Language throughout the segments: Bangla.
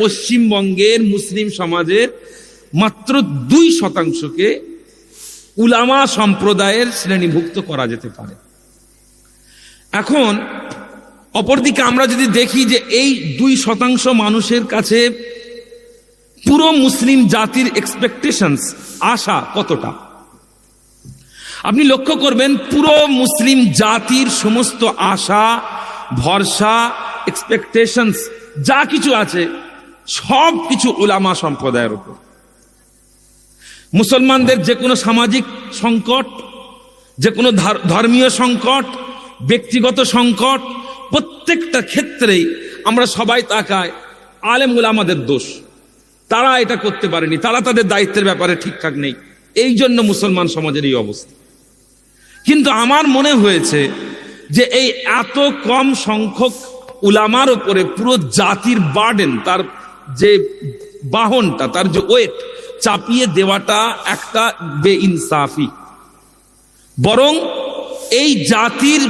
পশ্চিমবঙ্গের মুসলিম সমাজের মাত্র দুই শতাংশকে উলামা সম্প্রদায়ের শ্রেণীভুক্ত করা যেতে পারে। এখন, অপরদিকে আমরা যদি দেখি যে এই দুই শতাংশ মানুষের কাছে পুরো মুসলিম জাতির এক্সপেকটেশনস আশা কতটা? আপনি লক্ষ্য করবেন, পুরো মুসলিম জাতির সমস্ত আশা, ভরসা এক্সপেকটেশনস যা কিছু আছে সব কিছু ওলামা সম্প্রদায়ের উপর। মুসলমানদের যে কোনো সামাজিক সংকট, যে কোনো ধর্মীয় সংকট, ব্যক্তিগত সংকট, প্রত্যেকটা ক্ষেত্রেই আমরা সবাই তাকায়, আলেম উলামাদের দোষ। তারা এটা করতে পারেনি, তারা তাদের দায়িত্বের ব্যাপারে ঠিকঠাক নেই। এই জন্য মুসলমান সমাজের এই অবস্থা। কিন্তু আমার মনে হয়েছে যে এই এত কম সংখ্যক উলামার উপরে পুরো জাতির বার্ডেন, তার যে বাহনটা, তার যে ওয়েট চাপিয়ে দেওয়াটা একটা বেইনসাফি। বরং এই জাতির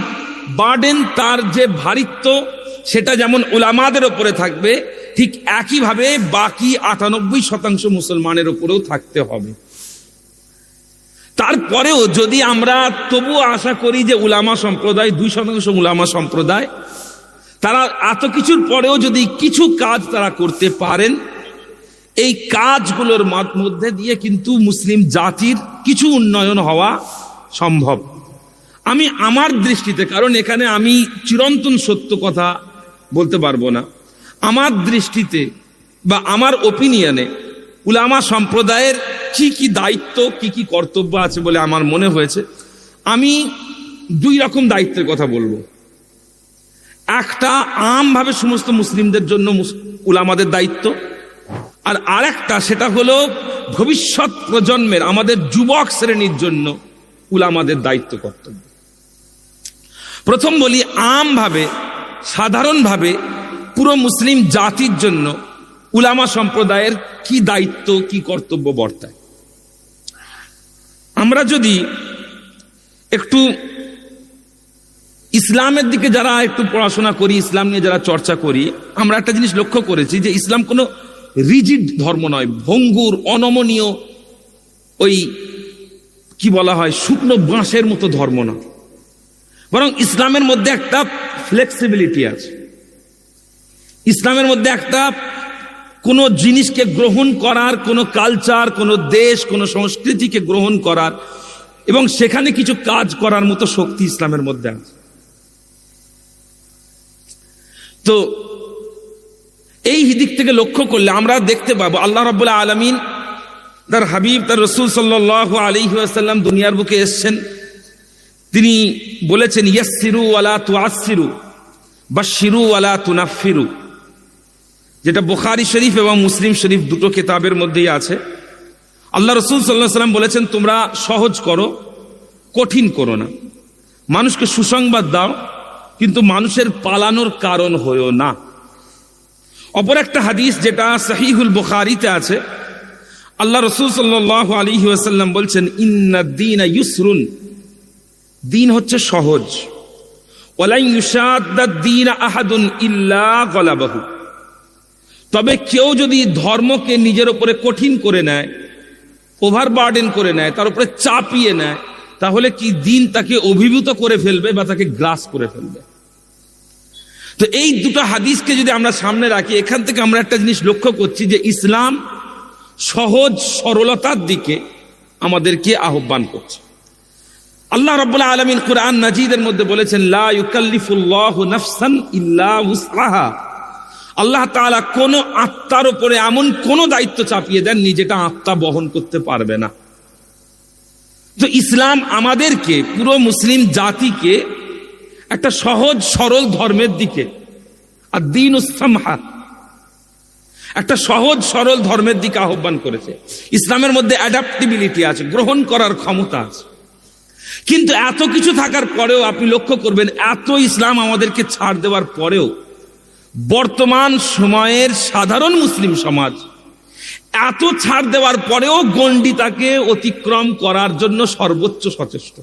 বার্ডেন তার যে ভারিত্ব, সেটা যেমন ওলামাদের ওপরে থাকবে, ঠিক একইভাবে বাকি আটানব্বই শতাংশ মুসলমানের উপরেও থাকতে হবে। তারপরেও যদি আমরা, তবুও আশা করি যে উলামা সম্প্রদায়, দুই শতাংশ উলামা সম্প্রদায় তারা এত কিছুর পরেও যদি কিছু কাজ তারা করতে পারেন, এই কাজগুলোর মাধ- মধ্যে দিয়ে কিন্তু মুসলিম জাতির কিছু উন্নয়ন হওয়া সম্ভব। আমি আমার দৃষ্টিতে, কারণ এখানে আমি চিরন্তন সত্য কথা বলতে পারব না। আমার দৃষ্টিতে বা আমার ওপিনিয়নে উলামা সম্প্রদায়ের কি কি দায়িত্ব, কি কি কর্তব্য আছে বলে আমার মনে হয়েছে, আমি দুই রকম দায়িত্বের কথা বলব। একটা আমভাবে সমস্ত মুসলিমদের জন্য উলামাদের দায়িত্ব। আর আরেকটা, সেটা হলো ভবিষ্যৎ প্রজন্মের, আমাদের যুবক শ্রেণির জন্য উলামাদের দায়িত্ব কর্তব্য। প্রথম বলি, আমভাবে, সাধারণভাবে পুরো মুসলিম জাতির জন্য উলামা সম্প্রদায়ের কি দায়িত্ব, কি কর্তব্য বর্তায়। আমরা যদি একটু ইসলামের দিকে যারা একটু পড়াশোনা করি, ইসলাম নিয়ে যারা চর্চা করি, আমরা একটা জিনিস লক্ষ্য করেছি যে ইসলাম কোনো রিজিড ধর্ম নয়, ভঙ্গুর, অনমনীয়, ওই কি বলা হয়, শুকনো বাঁশের মতো ধর্ম না বরং ইসলামের মধ্যে একটা ফ্লেক্সিবিলিটি আছে। ইসলামের মধ্যে একটা কোনো জিনিসকে গ্রহণ করার, কোনো কালচার কোনো দেশ, কোনো সংস্কৃতিকে গ্রহণ করার এবং সেখানে কিছু কাজ করার মতো শক্তি ইসলামের মধ্যে আছে। তো এই দিক থেকে লক্ষ্য করলে আমরা দেখতে পাবো আল্লাহ রাবুল্লাহ আলমিন তার হাবিব, তার রসুল সাল্লাহ আলী আসাল্লাম দুনিয়ার বুকে এসছেন। তিনি বলেছেন ইয়াসিরু আলা তু আসিরু বা শিরু আলা তুনাফিরু যেটা বুখারি শরীফ এবং মুসলিম শরীফ দুটো কেতাবের মধ্যেই আছে। আল্লাহ রসুল সাল্লাহ সাল্লাম বলেছেন, তোমরা সহজ করো, কঠিন করো না। মানুষকে সুসংবাদ দাও কিন্তু মানুষের পালানোর কারণ হয়েও না। অপর একটা হাদিস যেটা সাহিহুল বুখারিতে আছে। আল্লাহ রসুল সাল্লাহ আলী ওয়াসাল্লাম বলছেন, ইন্না দিন ইউসরুন। দিন হচ্ছে সহজ। আহাদুন ইল্লা গলাবাহু। তবে কেউ যদি ধর্মকে নিজের উপরে কঠিন করে নেয় ওভার বার্ডেন করে নেয়, তার উপরে চাপিয়ে নেয় তাহলে কি দিন তাকে অভিভূত করে ফেলবে বা তাকে গ্রাস করে ফেলবে? তো এই দুটো হাদিসকে যদি আমরা সামনে রাখি, এখান থেকে আমরা একটা জিনিস লক্ষ্য করছি যে ইসলাম সহজ সরলতার দিকে আমাদেরকে আহ্বান করছে। আল্লাহ রাব্বুল আলামিন কোরআন নাজিদের মধ্যে বলেছেন আল্লাহ তাআলা কোন আত্মার উপরে এমন কোনো দায়িত্ব চাপিয়ে দেননি যেটা আত্মা বহন করতে পারবে না। তো ইসলাম আমাদেরকে, পুরো মুসলিম জাতিকে একটা সহজ, সরল ধর্মের দিকে, আর দিন উসামহা একটা সহজ, সরল ধর্মের দিকে আহ্বান করেছে। ইসলামের মধ্যে অ্যাডাপ্টিবিলিটি আছে, গ্রহণ করার ক্ষমতা আছে। কিন্তু এত কিছু থাকার পরেও আপনি লক্ষ্য করবেন, এত ইসলাম আমাদেরকে ছাড় দেওয়ার পরেও বর্তমান সময়ের সাধারণ মুসলিম সমাজ এত ছাড় দেওয়ার পরেও গণ্ডি তাকে অতিক্রম করার জন্য সর্বোচ্চ সচেষ্ট।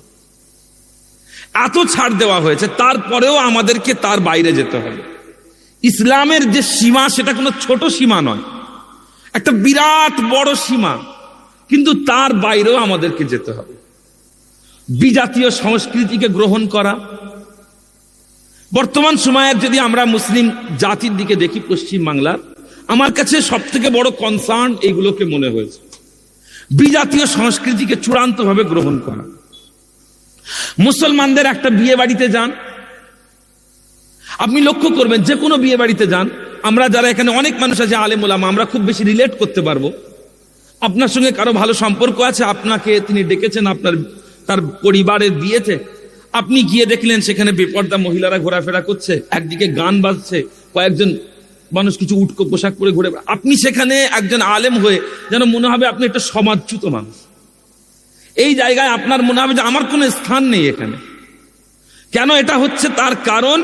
এত ছাড় দেওয়া হয়েছে, তারপরেও আমাদেরকে তার বাইরে যেতে হবে। ইসলামের যে সীমা, সেটা কোনো ছোট সীমা নয়, একটা বিরাট বড় সীমা, কিন্তু তার বাইরেও আমাদেরকে যেতে হবে। বিজাতীয় সংস্কৃতিকে গ্রহণ করা। বর্তমান সময়ের যদি আমরা মুসলিম জাতির দিকে দেখি পশ্চিম বাংলার আমার কাছে সব থেকে বড় কনসার্ন এইগুলোকে মনে হয়েছে। বিজাতীয় সংস্কৃতিকে চূড়ান্তভাবে গ্রহণ করা। মুসলমানদের একটা বিয়ে বাড়িতে যান। আপনি লক্ষ্য করবেন, যে কোনো বিয়ে বাড়িতে যান, আমরা যারা এখানে অনেক মানুষ আছে, আলেম ওলামা, আমরা খুব বেশি রিলেট করতে পারব। আপনার সঙ্গে কারও ভালো সম্পর্ক আছে, আপনাকে তিনি ডেকেছেন, আপনার, তার পরিবারের বিয়েতে আপনি গিয়ে দেখলেন সেখানে বেপর্দা মহিলারা ঘোরাফেরা করছে, একদিকে গান বাজছে, কয়েকজন মানুষ কিছু উটকো পোশাক পরে ঘুরে আপনি সেখানে একজন আলেম হয়ে যেন মনে হবে আপনি একটা সমাজচ্যুত মানুষ। এই জায়গায় আপনার মনে হবে যে আমার কোনো স্থান নেই এখানে। কেন এটা হচ্ছে তার কারণ?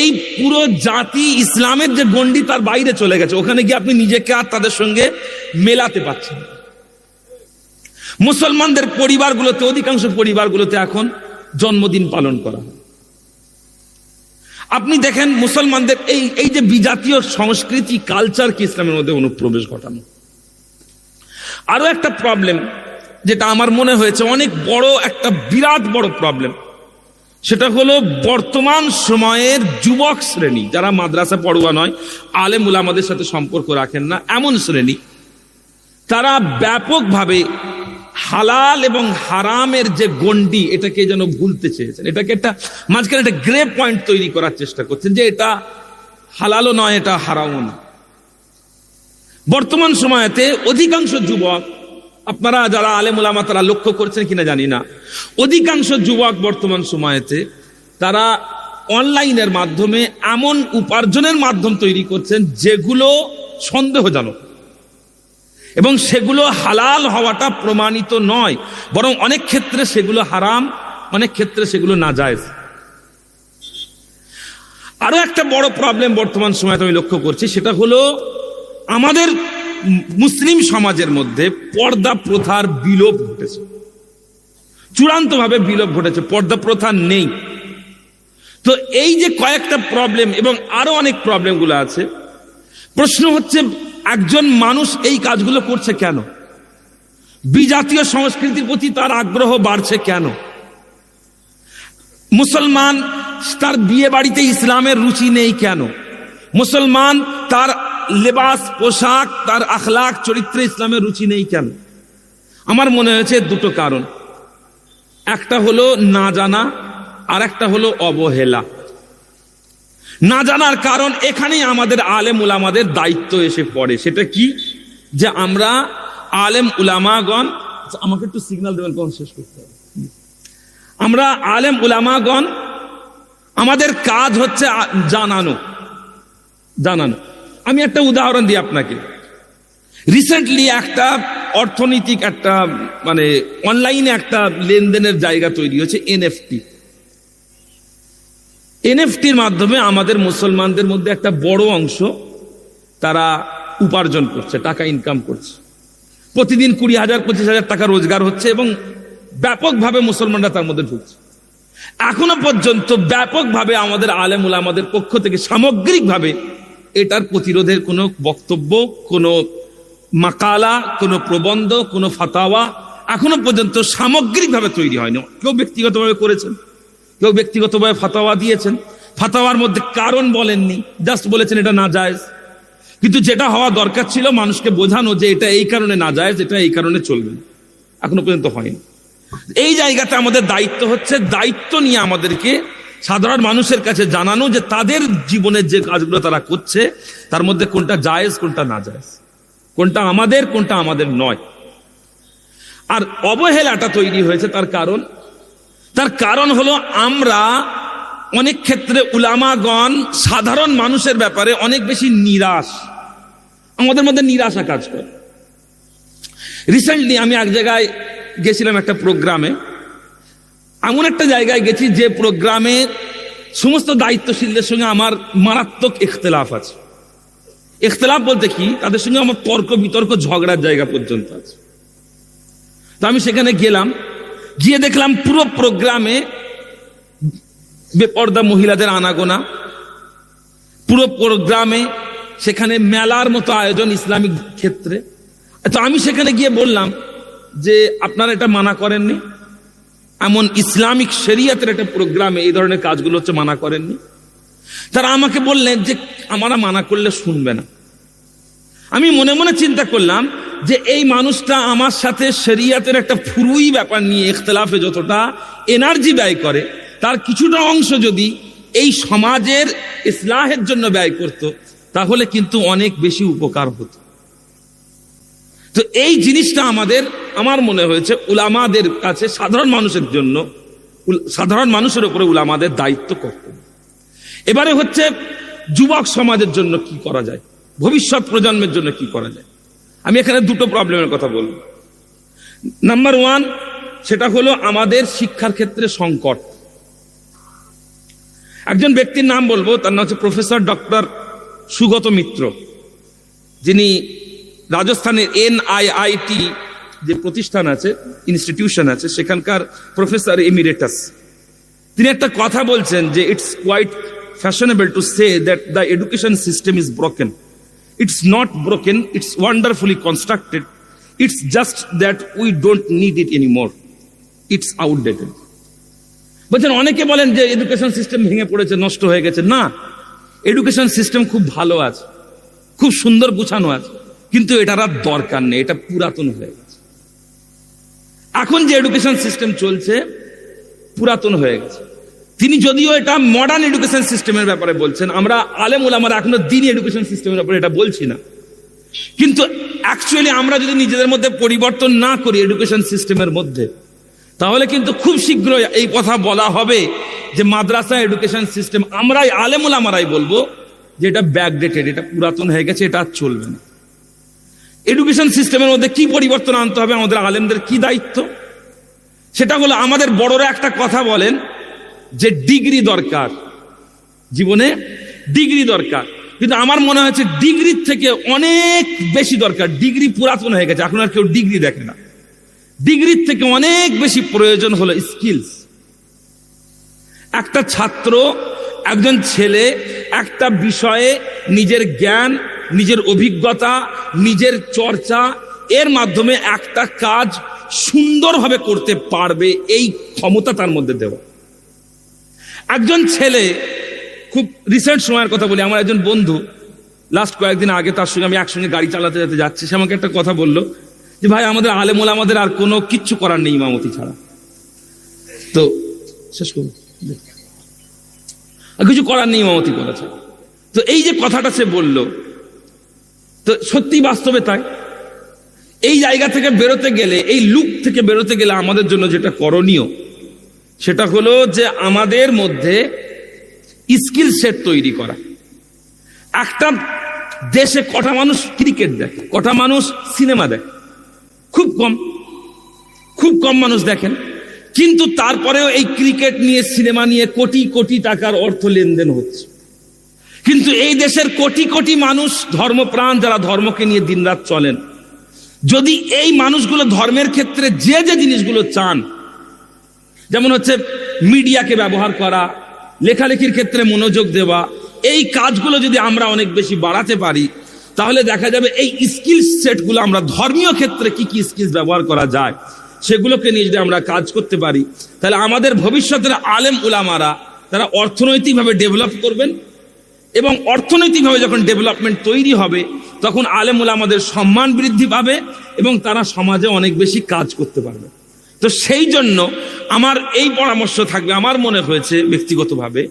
এই পুরো জাতি ইসলামের যে গণ্ডি তার বাইরে চলে গেছে। ওখানে গিয়ে আপনি নিজেকে আর তাদের সঙ্গে মেলাতে পারছেন মুসলমানদের পরিবারগুলোতে, অধিকাংশ পরিবারগুলোতে এখন জন্মদিন পালন করা হয়। আপনি দেখেন মুসলমানদের এই এই যে বিজাতীয় সংস্কৃতি কালচারকে ইসলামের মধ্যে অনুপ্রবেশ ঘটানো। আরও একটা প্রবলেম যেটা আমার মনে হয়েছে, অনেক বড় একটা বিরাট বড় প্রবলেম সেটা হলো বর্তমান সময়ের যুবক শ্রেণি, যারা মাদ্রাসা পড়ুয়া নয় আলেম উলামাদের সাথে সম্পর্ক রাখেন না, এমন শ্রেণি, তারা ব্যাপকভাবে হালাল এবং হারামের যে গন্ডি এটাকে যেন ভুলতে চেয়েছেন। এটাকে একটা মাঝখানে একটা গ্রে পয়েন্ট তৈরি করার চেষ্টা করছেন যে এটা হালালও নয়, এটা হারামও নয়। বর্তমান সময়েতে অধিকাংশ যুবক, আপনারা যারা আলেমুলামা তারা লক্ষ্য করছেন কিনা জানি না, অধিকাংশ যুবক বর্তমান সময়েতে তারা অনলাইনের মাধ্যমে এমন উপার্জনের মাধ্যম তৈরি করছেন যেগুলো সন্দেহজনক। এবং সেগুলো হালাল হওয়াটা প্রমাণিত নয়, বরং অনেক ক্ষেত্রে সেগুলো হারাম, অনেক ক্ষেত্রে সেগুলো না যায় আরও একটা বড় প্রবলেম বর্তমান সময় আমি লক্ষ্য করছি, সেটা হলো আমাদের মুসলিম সমাজের মধ্যে পর্দা প্রথার বিলোপ ঘটেছে। চূড়ান্তভাবে বিলোপ ঘটেছে, পর্দা প্রথা নেই। তো এই যে কয়েকটা প্রবলেম এবং আরও অনেক প্রবলেমগুলো আছে, প্রশ্ন হচ্ছে একজন মানুষ এই কাজগুলো করছে কেন? বিজাতীয় সংস্কৃতির প্রতি তার আগ্রহ বাড়ছে কেন? মুসলমান তার বিয়ে বাড়িতে ইসলামের রুচি নেই কেন? মুসলমান তার লেবাস, পোশাক, তার আখলাক চরিত্রে ইসলামের রুচি নেই কেন? আমার মনে হয়েছে দুটো কারণ। একটা হলো না জানা আর একটা হলো অবহেলা। না জানার কারণ এখানেই আমাদের আলেম উলামাদের দায়িত্ব এসে পড়ে। সেটা কি? যে আমরা আলেম উলামাগণ আচ্ছা, আমাকে একটু সিগন্যাল দেবেন কোন শেষ করতে হবে? আমরা আলেম উলামাগণ আমাদের কাজ হচ্ছে জানানো। জানানো। আমি একটা উদাহরণ দিই আপনাকে। রিসেন্টলি একটা অর্থনৈতিক একটা মানে অনলাইনে একটা লেনদেনের জায়গা তৈরি হয়েছে এনএফটি এনএফটির মাধ্যমে আমাদের মুসলমানদের মধ্যে একটা বড় অংশ তারা উপার্জন করছে, টাকা ইনকাম করছে। প্রতিদিন কুড়ি হাজার, পঁচিশ হাজার টাকা রোজগার হচ্ছে এবং ব্যাপকভাবে মুসলমানরা তার মধ্যে ঢুকছে। এখনও পর্যন্ত ব্যাপকভাবে আমাদের আলেমুল আমাদের পক্ষ থেকে সামগ্রিকভাবে এটার প্রতিরোধের কোনো বক্তব্য, কোনো মাকালা, কোনো প্রবন্ধ, কোনো ফাতাওয়া এখনও পর্যন্ত সামগ্রিকভাবে তৈরি হয়নি। কেউ ব্যক্তিগতভাবে করেছেন? কেউ ব্যক্তিগতভাবে ফাতাওয়া দিয়েছেন। ফাতাওয়ার মধ্যে কারণ বলেননি জাস্ট বলেছেন এটা না যায় কিন্তু যেটা হওয়া দরকার ছিল মানুষকে বোঝানো যে এটা এই কারণে না যায় এটা এই কারণে চলবে। এখনও পর্যন্ত হয়নি। এই জায়গাতে আমাদের দায়িত্ব হচ্ছে, দায়িত্ব নিয়ে আমাদেরকে সাধারণ মানুষের কাছে জানানো যে তাদের জীবনের যে কাজগুলো তারা করছে, তার মধ্যে কোনটা জায়েজ, কোনটা না জায়েজ কোনটা আমাদের কোনটা আমাদের নয়। আর অবহেলাটা তৈরি হয়েছে তার কারণ তার কারণ হলো আমরা অনেক ক্ষেত্রে উলামাগণ সাধারণ মানুষের ব্যাপারে অনেক বেশি নিরাশ। আমাদের মধ্যে নিরাশা কাজ করে। রিসেন্টলি আমি এক জায়গায় গেছিলাম একটা প্রোগ্রামে। এমন একটা জায়গায় গেছি যে প্রোগ্রামে সমস্ত দায়িত্বশীলদের সঙ্গে আমার মারাত্মক ইখতলাফ আছে। ইখতলাফ বলতে কি? তাদের সঙ্গে আমার তর্ক বিতর্ক ঝগড়ার জায়গা পর্যন্ত আছে। তো আমি সেখানে গেলাম। গিয়ে দেখলাম পুরো প্রোগ্রামে বেপর্দা মহিলাদের আনাগোনা, পুরো প্রোগ্রামে সেখানে মেলার মতো আয়োজন ইসলামিক ক্ষেত্রে। তো আমি সেখানে গিয়ে বললাম যে, আপনারা এটা মানা করেননি। এমন ইসলামিক শরিয়াতের একটা প্রোগ্রামে এই ধরনের কাজগুলো হচ্ছে মানা করেননি। তারা আমাকে বললেন যে, আমরা মানা করলে শুনবে না। আমি মনে মনে চিন্তা করলাম যে এই মানুষটা আমার সাথে শরিয়াতের একটা ফুরুই ব্যাপার নিয়ে ইখতলাফে যতটা এনার্জি ব্যয় করে, তার কিছুটা অংশ যদি এই সমাজের ইসলাহের জন্য ব্যয় করত, তাহলে কিন্তু অনেক বেশি উপকার হতো। তো এই জিনিসটা আমাদের, আমার মনে হয়েছে উলামাদের কাছে সাধারণ মানুষের জন্য সাধারণ মানুষের উপরে উলামাদের দায়িত্ব কর্তব্য। এবারে হচ্ছে যুবক সমাজের জন্য কি করা যায়? ভবিষ্যৎ প্রজন্মের জন্য কি করা যায়? আমি এখানে দুটো প্রবলেমের কথা বলব। নাম্বার ওয়ান সেটা হলো আমাদের শিক্ষার ক্ষেত্রে সংকট। একজন ব্যক্তির নাম বলব, তার নাম হচ্ছে প্রফেসর ডক্টর সুগত মিত্র। যিনি রাজস্থানের এনআইআইটি যে প্রতিষ্ঠান আছে ইনস্টিটিউশন আছে, সেখানকার প্রফেসর এমিরেটাস তিনি একটা কথা বলছেন যে it's quite fashionable to say that the education system is broken it's not broken it's wonderfully constructed it's just that we don't need it anymore it's outdated বলছেন অনেকে বলেন যে এডুকেশন সিস্টেম ভেঙে পড়েছে, নষ্ট হয়ে গেছে। না এডুকেশন সিস্টেম খুব ভালো আছে, খুব সুন্দর গুছানো আছে, কিন্তু এটার আর দরকার নেই, এটা পুরাতন হয়ে গেছে। এখন যে এডুকেশন সিস্টেম চলছে, পুরাতন হয়ে গেছে। তিনি যদিও এটা মডার্ন এডুকেশন সিস্টেমের ব্যাপারে বলছেন, আমরা আলেম ওলামারা এখনও দিন এডুকেশন সিস্টেমের ব্যাপারে এটা বলছি না। কিন্তু অ্যাকচুয়ালি আমরা যদি নিজেদের মধ্যে পরিবর্তন না করি এডুকেশন সিস্টেমের মধ্যে, তাহলে কিন্তু খুব শীঘ্রই এই কথা বলা হবে যে মাদ্রাসা এডুকেশন সিস্টেম আমরাই আলেমুল আমারাই বলব যে এটা ব্যাকডেটেড এটা পুরাতন হয়ে গেছে, এটা আর চলবে না। এডুকেশন সিস্টেমের মধ্যে কি পরিবর্তন আনতে হবে, আমাদের আলেমদের কি দায়িত্ব? সেটা হলো আমাদের বড়রা একটা কথা বলেন যে ডিগ্রি দরকার। জীবনে ডিগ্রি দরকার। কিন্তু আমার মনে হয়েছে ডিগ্রির থেকে অনেক বেশি দরকার। ডিগ্রি পুরাতন হয়ে গেছে, এখন আর কেউ ডিগ্রি দেখে না। ডিগ্রির থেকে অনেক বেশি প্রয়োজন হলো স্কিলস একটা ছাত্র, একজন ছেলে, একটা বিষয়ে নিজের জ্ঞান, নিজের অভিজ্ঞতা, নিজের চর্চা, এর মাধ্যমে একটা কাজ সুন্দরভাবে করতে পারবে, এই ক্ষমতা তার মধ্যে দেওয়া। একজন ছেলে খুব রিসেন্ট সময়ের কথা বলি, আমার একজন বন্ধু লাস্ট কয়েকদিন আগে তার সঙ্গে আমি একসঙ্গে গাড়ি চালাতে যেতে যাচ্ছি, সে আমাকে একটা কথা বলল যে, ভাই, আমাদের আলেমুল আমাদের আর কোনো কিচ্ছু করার নেই ইমামতি ছাড়া। তো শেষ করুন। আর কিছু করার নেই ইমামতি করা তো এই যে কথাটা সে বলল, তো সত্যি বাস্তবে তাই? এই জায়গা থেকে বেরোতে গেলে, এই লুক থেকে বেরোতে গেলে আমাদের জন্য যেটা করণীয় সেটা হলো যে আমাদের মধ্যে স্কিল সেট তৈরি করা। একটা দেশে কটা মানুষ ক্রিকেট দেখে, কটা মানুষ সিনেমা দেখে। খুব কম খুব কম মানুষ দেখেন। কিন্তু তারপরেও এই ক্রিকেট নিয়ে সিনেমা নিয়ে কোটি কোটি টাকার অর্থ লেনদেন হচ্ছে। কিন্তু এই দেশের কোটি কোটি মানুষ ধর্মপ্রাণ যারা ধর্মকে নিয়ে দিনরাত চলেন, যদি এই মানুষগুলো ধর্মের ক্ষেত্রে যে যে জিনিসগুলো চান যেমন হচ্ছে মিডিয়াকে ব্যবহার করা, লেখালেখির ক্ষেত্রে মনোযোগ দেওয়া, এই কাজগুলো যদি আমরা অনেক বেশি বাড়াতে পারি, তাহলে দেখা যাবে এই স্কিল সেটগুলো আমরা ধর্মীয় ক্ষেত্রে কি কি স্কিলস ব্যবহার করা যায়, সেগুলোকে নিয়ে যদি আমরা কাজ করতে পারি, তাহলে আমাদের ভবিষ্যতের আলেম উলামারা তারা অর্থনৈতিকভাবে ডেভেলপ করবেন এবং অর্থনৈতিকভাবে যখন ডেভেলপমেন্ট তৈরি হবে, তখন আলেম উলামাদের সম্মান বৃদ্ধি পাবে এবং তারা সমাজে অনেক বেশি কাজ করতে পারবে। তো সেই জন্য আমার এই পরামর্শ থাকবে, আমার মনে হয়েছে ব্যক্তিগতভাবে,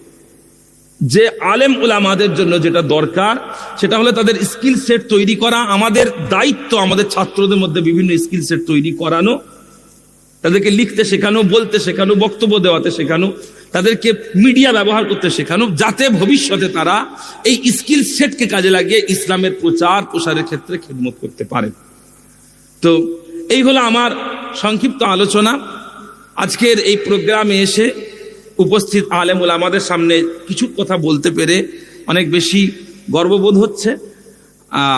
যে আলেম উলামাদের জন্য যেটা দরকার, সেটা হলো তাদের স্কিল সেট তৈরি করা, আমাদের দায়িত্ব, আমাদের ছাত্রদের মধ্যে বিভিন্ন স্কিল সেট তৈরি করানো, তাদেরকে লিখতে শেখানো, বলতে শেখানো, বক্তব্য দেওয়াতে শেখানো, তাদেরকে মিডিয়া ব্যবহার করতে শেখানো, যাতে ভবিষ্যতে তারা এই স্কিল সেটকে কাজে লাগিয়ে ইসলামের প্রচার প্রসারের ক্ষেত্রে খেদমত করতে পারে। তো এই হলো আমার সংক্ষিপ্ত আলোচনা। আজকের এই প্রোগ্রামে এসে উপস্থিত আলেমুল আমাদের সামনে কিছু কথা বলতে পেরে অনেক বেশি গর্ববোধ হচ্ছে।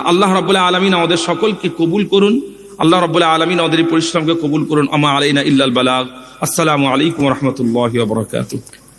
আল্লাহ রবাহ আলমিন আমাদের সকলকে কবুল করুন। আল্লাহ রবাহ আলমিন আমাদের এই পরিশ্রমকে কবুল করুন। আমা আলাইনা ইল্লাল বালাগ। আসসালামু আলাইকুম রহমতুল্লাহ বরকাত